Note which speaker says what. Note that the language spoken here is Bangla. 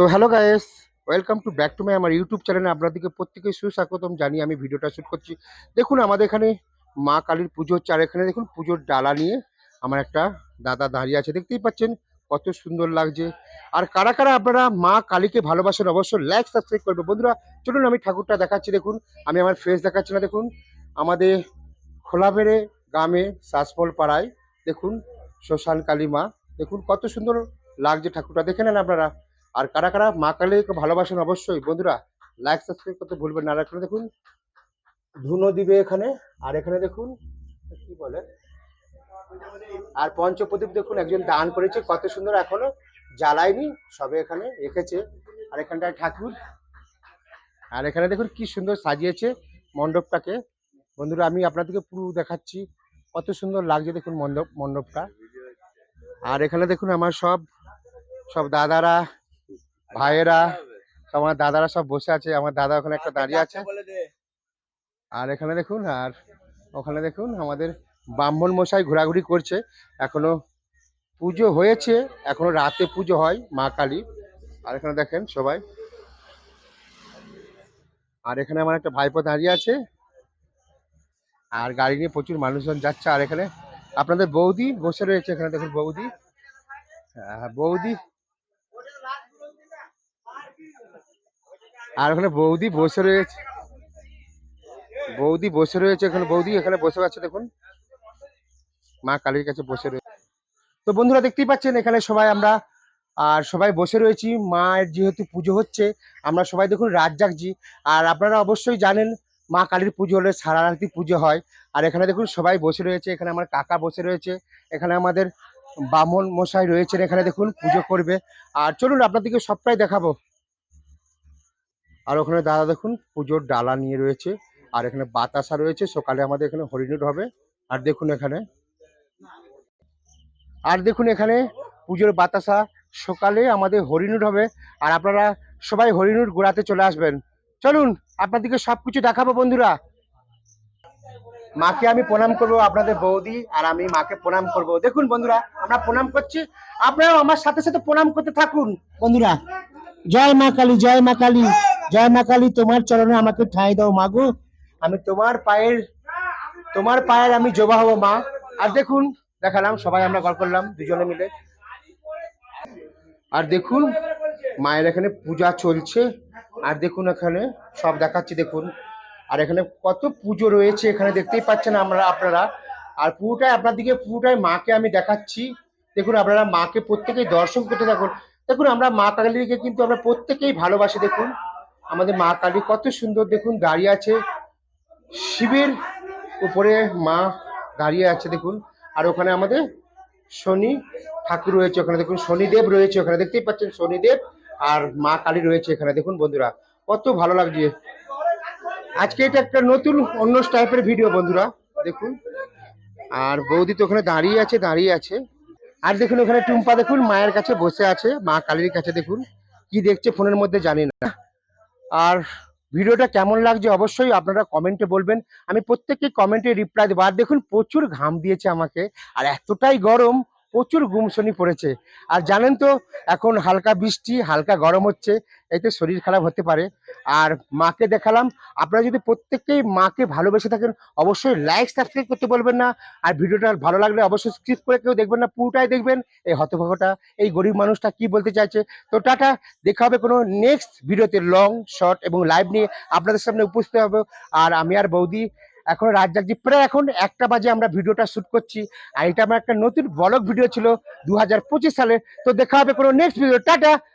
Speaker 1: তো hello guys welcome to back to my আমার ইউটিউব চ্যানেলে আপনাদেরকে প্রত্যেকে সুস্বাগতম জানি আমি ভিডিওটা শ্যুট করছি। দেখুন আমাদের এখানে মা কালীর পুজো আর এখানে দেখুন পুজোর ডালা নিয়ে আমার একটা দাদা দাঁড়িয়ে আছে। দেখতেই পাচ্ছেন কত সুন্দর লাগছে। আর কারা কারা আপনারা মা কালীকে ভালোবাসেন অবশ্যই লাইক সাবস্ক্রাইব করবে। বন্ধুরা, চলুন আমি ঠাকুরটা দেখাচ্ছি, দেখুন। আমি আমার ফেস দেখাচ্ছি না, দেখুন। আমাদের খোলাবেড়ে গ্রামে শাসমল পাড়ায় দেখুন শ্মশান কালী মা, দেখুন কত সুন্দর লাগছে ঠাকুরটা। দেখে নেন আপনারা। আর কারা কারা মা কালীকে ভালোবাসেন অবশ্যই, বন্ধুরা লাইক সাবস্ক্রাইব করতে ভুলবেন না। এখানে দেখুন ধুনো দিবে এখানে, আর এখানে দেখুন, কি বলে? আর পঞ্চপ্রদীপ দেখুন, একজন দান করেছে, কত সুন্দর, এখনও জ্বালায়নি, সবে এখানে রেখেছে। আর এখানটায় ঠাকুর। আর এখানে দেখুন, কি সুন্দর সাজিয়েছে মণ্ডপটাকে। বন্ধুরা, আমি আপনাদেরকে পুরো দেখাচ্ছি, কত সুন্দর লাগছে দেখুন মণ্ডপ, মণ্ডপটা। আর এখানে দেখুন, আমার সব সব দাদারা ভাইয়েরা আমার দাদারা সব বসে আছে আমার দাদা ওখানে একটা দাঁড়িয়ে আছে। আর এখানে দেখুন আর ওখানে দেখুন আমাদের ব্রাহ্মণ মশাই ঘোরাঘুরি করছে। এখনও পুজো হয়েছে এখনও রাতে পুজো হয় মা কালী। আর এখানে দেখেন সবাই। আর এখানে আমার একটা ভাইপো দাঁড়িয়ে আছে। আর গাড়ি নিয়ে প্রচুর মানুষজন যাচ্ছে। আর এখানে আপনাদের বৌদি বসে রয়েছে এখানে দেখুন বৌদি। হ্যাঁ, বৌদি আর ওখানে বৌদি বসে রয়েছে। বৌদি বসে রয়েছে এখানে। বৌদি এখানে বসে আছে, দেখুন। মা কালীর কাছে বসে রয়েছে। তো বন্ধুরা, দেখতেই পাচ্ছেন, এখানে সবাই আমরা, আর সবাই বসে রয়েছি। মায়ের যেহেতু পুজো হচ্ছে, আমরা সবাই দেখুন রাত জাগছি। আর আপনারা অবশ্যই জানেন, মা কালীর পুজো হলে সারা রাতি পুজো হয়। আর এখানে দেখুন সবাই বসে রয়েছে। এখানে আমার কাকা বসে রয়েছে। এখানে আমাদের বামন মশাই রয়েছেন। এখানে দেখুন পুজো করবে। আর চলুন, আপনাদেরকে সবটাই দেখাবো। আর ওখানে দাদা দেখুন, পুজোর ডালা নিয়ে রয়েছে, আর এখানে বাতাসা রয়েছে, সকালে আমাদের এখানে হরিণুট হবে, আর দেখুন এখানে। আর দেখুন এখানে পুজোর বাতাসা, সকালে আমাদের হরিণুট হবে, আর আপনারা সবাই হরিণুট গোড়াতে চলে আসবেন। চলুন, আপনাদেরকে সবকিছু দেখাবো বন্ধুরা। মাকে আমি প্রণাম করব, আপনাদের বৌদি, আর আমি মাকে প্রণাম করব। দেখুন বন্ধুরা, আমরা প্রণাম করছি, আপনারাও আমার সাথে সাথে প্রণাম করতে থাকুন। বন্ধুরা, জয় মা কালী, জয় মা কালী। জয় মা কালী, তোমার চরণে আমাকে ঠাঁই দাও মা মাগো আমি তোমার পায়ের তোমার পায়ের আমি জবা হব মা। আর দেখুন, দেখালাম, সবাই আমরা গল্প করলাম, দুজনে মিলে। আর দেখুন, মায়ের এখানে পূজা চলছে। আর দেখুন এখানে, সব দেখাচ্ছি, দেখুন। আর এখানে কত পুজো রয়েছে, এখানে দেখতেই পাচ্ছেন আমরা, আপনারা। আর পুরোটাই আপনার দিকে, পুরোটাই মাকে আমি দেখাচ্ছি। দেখুন, আপনারা মাকে প্রত্যেকেই দর্শন করতে থাকুন। দেখুন, আমরা মা কালীকে কিন্তু আমরা প্রত্যেকেই ভালোবাসি, দেখুন। আমাদের মা কালী কত সুন্দর দেখুন, দাঁড়িয়ে আছে। শিবের উপরে মা দাঁড়িয়ে আছে, দেখুন। আর ওখানে আমাদের শনি ঠাকুর রয়েছে ওখানে, দেখুন। শনিদেব রয়েছে ওখানে, দেখতেই পাচ্ছেন শনিদেব আর মা কালী রয়েছে এখানে, দেখুন বন্ধুরা। কত ভালো লাগছে। আজকে এটা একটা নতুন, অন্য টাইপের ভিডিও বন্ধুরা, দেখুন। আর বৌদি তো ওখানে দাঁড়িয়ে আছে দাঁড়িয়ে আছে। আর দেখুন ওখানে টুম্পা, দেখুন, মায়ের কাছে বসে আছে, মা কালীর কাছে, দেখুন। কি দেখছে, ফোনের মধ্যে জানি না। আর ভিডিওটা কেমন লাগছে অবশ্যই আপনারা কমেন্টে বলবেন। আমি প্রত্যেককে কমেন্টে রিপ্লাই দেবো। আর দেখুন, প্রচুর ঘাম দিয়েছে আমাকে। আর এতটাই গরম প্রচুর গুমসনি পড়েছে। আর জানেন তো, এখন হালকা বৃষ্টি, হালকা গরম হচ্ছে, এতে শরীর খারাপ হতে পারে। আর মাকে দেখালাম, আপনারা যদি প্রত্যেককেই মাকে ভালোবেসে থাকেন, অবশ্যই লাইক সাবস্ক্রাইব করতে বলবেন না। আর ভিডিওটা ভালো লাগলে অবশ্যই স্কিপ করে কেউ দেখবেন না, পুরোটাই দেখবেন। এই হতভাগটা, এই গরিব মানুষটা কি বলতে চাইছে? তো টাটা, দেখা হবে কোনো নেক্সট ভিডিওতে লং শর্ট এবং লাইভ নিয়ে আপনাদের সামনে উপস্থিত হবে। আর আমি আর বৌদি এখন রাত জাগছি। প্রায় এখন একটা বাজে আমরা ভিডিওটা শ্যুট করছি। আর এটা আমার একটা নতুন ব্লগ ভিডিও ছিল দু হাজার পঁচিশ সালে। তো দেখা হবে কোনো নেক্সট ভিডিও টাটা!